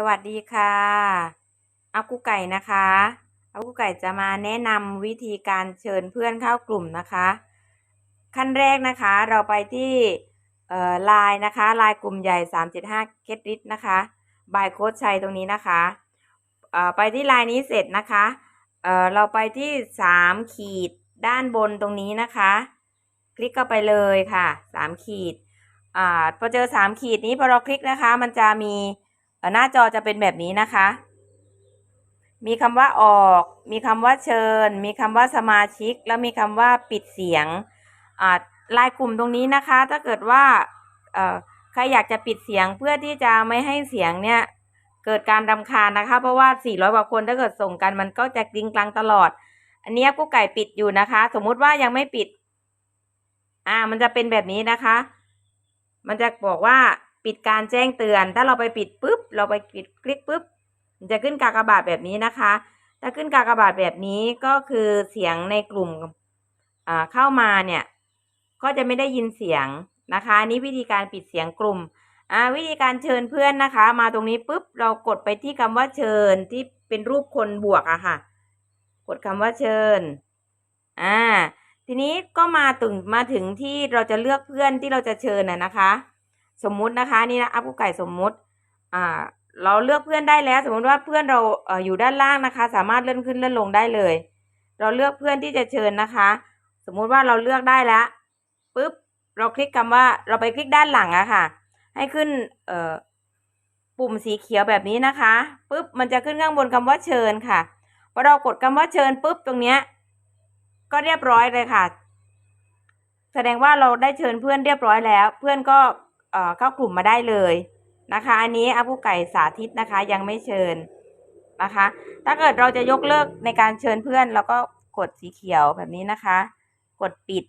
สวัสดีค่ะอากุไก่นะคะอากุไก่จะมาแนะนำวิธีการเชิญเพื่อนเข้ากลุ่มนะคะ ขั้นแรกนะคะเราไปที่ไลน์นะคะไลน์กลุ่มใหญ่ 375เคสริดนะคะบายโค้ชชัยตรงนี้นะคะไปที่ไลน์นี้เสร็จนะคะเเราไปที่ 3 ขีดด้านบนตรงนี้นะคะ คลิกเข้าไปเลยค่ะ 3 ขีดอพอเจอ 3 ขีดนี้พอเราคลิกนะคะ มันจะมี หน้าจอจะเป็นแบบนี้นะคะ มีคำว่าออก มีคำว่าเชิญ มีคำว่าสมาชิก แล้วมีคำว่าปิดเสียงลายกลุ่มตรงนี้นะคะ ถ้าเกิดว่าใครอยากจะปิดเสียงเพื่อที่จะไม่ให้เสียงเนี่ยเกิดการรำคาญนะคะ เพราะว่า 400กว่าคนถ้าเกิดส่งกันมันก็จะกริ้งกลางตลอด อันนี้กู้ไก่ปิดอยู่นะคะ สมมุติว่ายังไม่ปิด อ่า มันจะเป็นแบบนี้นะคะ มันจะบอกว่า ปิดการแจ้งเตือน ถ้าเราไปปิดปุ๊บ เราไปปิดคลิกปุ๊บ จะขึ้นกากบาทแบบนี้นะคะ ถ้าขึ้นกากบาทแบบนี้ก็คือเสียงในกลุ่มเข้ามาเนี่ย ก็จะไม่ได้ยินเสียงนะคะ นี้วิธีการปิดเสียงกลุ่มอ่าวิธีการเชิญเพื่อนนะคะ มาตรงนี้ปุ๊บ เรากดไปที่คำว่าเชิญที่เป็นรูปคนบวกอะค่ะ กดคำว่าเชิญ อ่า ทีนี้ก็มาถึงมาถึงที่เราจะเลือกเพื่อนที่เราจะเชิญน่ะนะคะ สมมุตินะคะนี่นะอัพกุไก่สมมุติอ่าเราเลือกเพื่อนได้แล้ว สมมติว่าเพื่อนเราเอออยู่ด้านล่างนะคะ สามารถเลื่อนขึ้นเลื่อนลงได้เลย เราเลือกเพื่อนที่จะเชิญนะคะ สมมุติว่าเราเลือกได้แล้วปุ๊บเราคลิกคำว่าเราไปคลิกด้านหลังอะค่ะ ให้ขึ้นเอ่อปุ่มสีเขียวแบบนี้นะคะปุ๊บมันจะขึ้นข้างบนคำว่าเชิญค่ะพอเรากดคำว่าเชิญปุ๊บตรงเนี้ยก็เรียบร้อยเลยค่ะ แสดงว่าเราได้เชิญเพื่อนเรียบร้อยแล้ว เพื่อนก็ เอ่อเข้ากลุ่มมาได้เลยนะคะ อันนี้อาผู้ไก่สาธิตนะคะยังไม่เชิญนะคะ ถ้าเกิดเราจะยกเลิกในการเชิญเพื่อนเราก็กดสีเขียวแบบนี้นะคะ กดปิด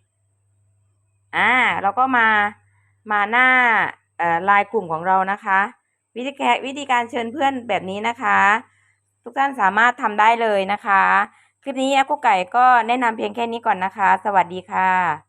อ่าเราก็มามาหน้าเอ่อไลน์กลุ่มของเรานะคะ วิธีแกวิธีการเชิญเพื่อนแบบนี้นะคะ ทุกท่านสามารถทำได้เลยนะคะ คลิปนี้อากุไก่ก็แนะนำเพียงแค่นี้ก่อนนะคะ สวัสดีค่ะ